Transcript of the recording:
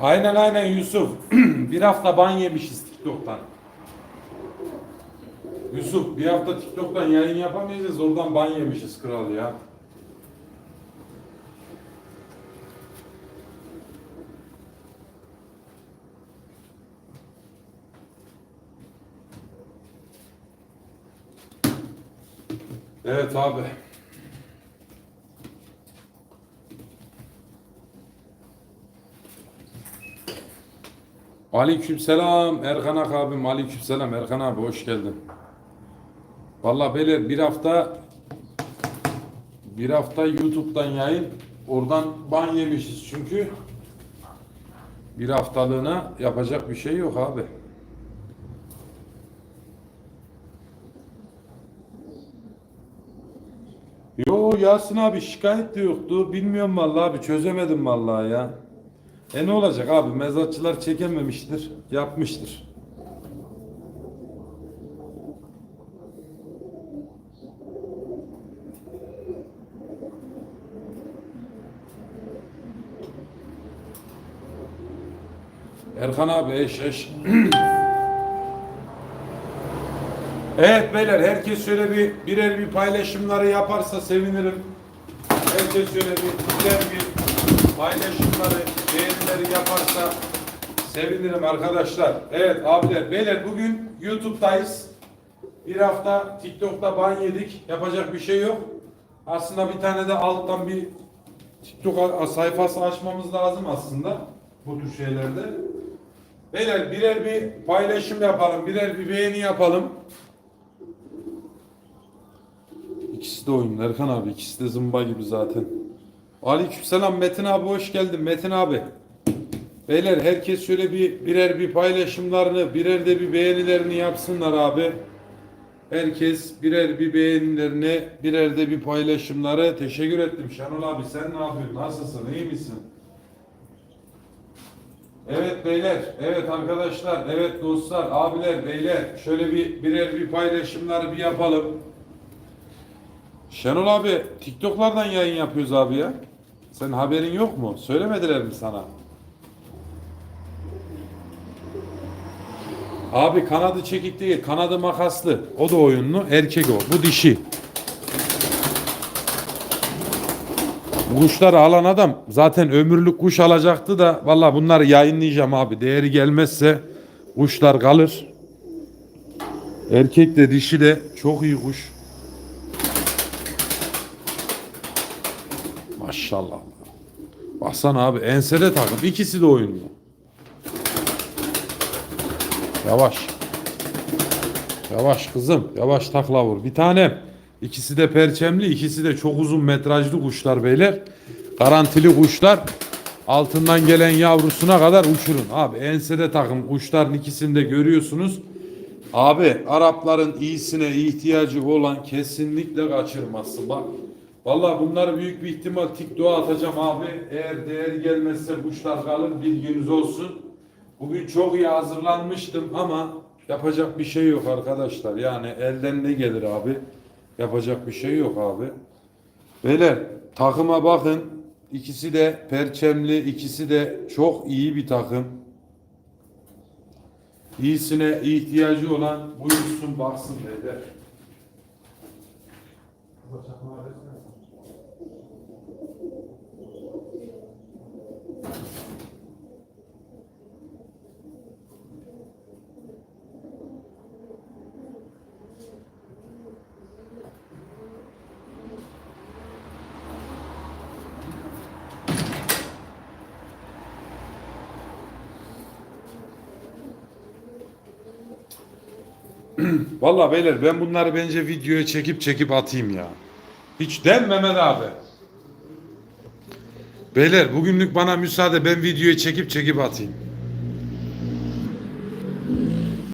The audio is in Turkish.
Aynen aynen Yusuf. bir hafta ban yemişiz TikTok'tan. Yusuf bir hafta TikTok'tan yayın yapamayacağız oradan ban yemişiz kral ya. Evet abi. Aleykümselam Erkan Ak abim. Aleykümselam Erkan abi hoş geldin. Vallahi beyler bir hafta bir hafta YouTube'dan yayın oradan ban yemişiz çünkü bir haftalığına yapacak bir şey yok abi. Yo Yasin abi şikayet de yoktu. Bilmiyorum vallahi abi çözemedim vallahi ya. E ne olacak abi mezatçılar çekememiştir, yapmıştır. Erkan abi eş eş. evet beyler herkes şöyle bir birer bir paylaşımları yaparsa sevinirim. Herkes şöyle bir birer bir paylaşımları, beğenileri yaparsa sevinirim arkadaşlar. Evet abiler, beyler bugün YouTube'dayız. Bir hafta TikTok'ta ban yedik. Yapacak bir şey yok. Aslında bir tane de alttan bir TikTok sayfası açmamız lazım aslında. Bu tür şeylerde. Beyler birer bir paylaşım yapalım. Birer bir beğeni yapalım. İkisi de oyun Erkan abi. ikisi de zımba gibi zaten. Aleykümselam Metin abi hoş geldin Metin abi. Beyler herkes şöyle bir birer bir paylaşımlarını, birer de bir beğenilerini yapsınlar abi. Herkes birer bir beğenilerini, birer de bir paylaşımları. Teşekkür ettim Şenol abi. Sen ne yapıyorsun? Nasılsın? İyi misin? Evet beyler, evet arkadaşlar, evet dostlar, abiler, beyler. Şöyle bir birer bir paylaşımları bir yapalım. Şenol abi TikTok'lardan yayın yapıyoruz abi ya. Senin haberin yok mu? Söylemediler mi sana? Abi kanadı çekik değil, kanadı makaslı. O da oyunlu, erkek o. Bu dişi. Kuşları alan adam zaten ömürlük kuş alacaktı da valla bunları yayınlayacağım abi. Değeri gelmezse kuşlar kalır. Erkek de dişi de çok iyi kuş. Maşallah. Baksana abi ensede takım. İkisi de oyunlu. Yavaş. Yavaş kızım. Yavaş takla vur. Bir tane. İkisi de perçemli. ikisi de çok uzun metrajlı kuşlar beyler. Garantili kuşlar. Altından gelen yavrusuna kadar uçurun. Abi ensede takım kuşların ikisini de görüyorsunuz. Abi Arapların iyisine ihtiyacı olan kesinlikle kaçırmazsın. Bak Vallahi bunları büyük bir ihtimal TikTok'a atacağım abi. Eğer değer gelmezse kuşlar kalır bilginiz olsun. Bugün çok iyi hazırlanmıştım ama yapacak bir şey yok arkadaşlar. Yani elden ne gelir abi? Yapacak bir şey yok abi. Beyler takıma bakın. İkisi de perçemli, ikisi de çok iyi bir takım. iyisine ihtiyacı olan buyursun baksın beyler. Vallahi beyler ben bunları bence videoya çekip çekip atayım ya. Hiç dem Mehmet abi. Beyler bugünlük bana müsaade ben videoyu çekip çekip atayım.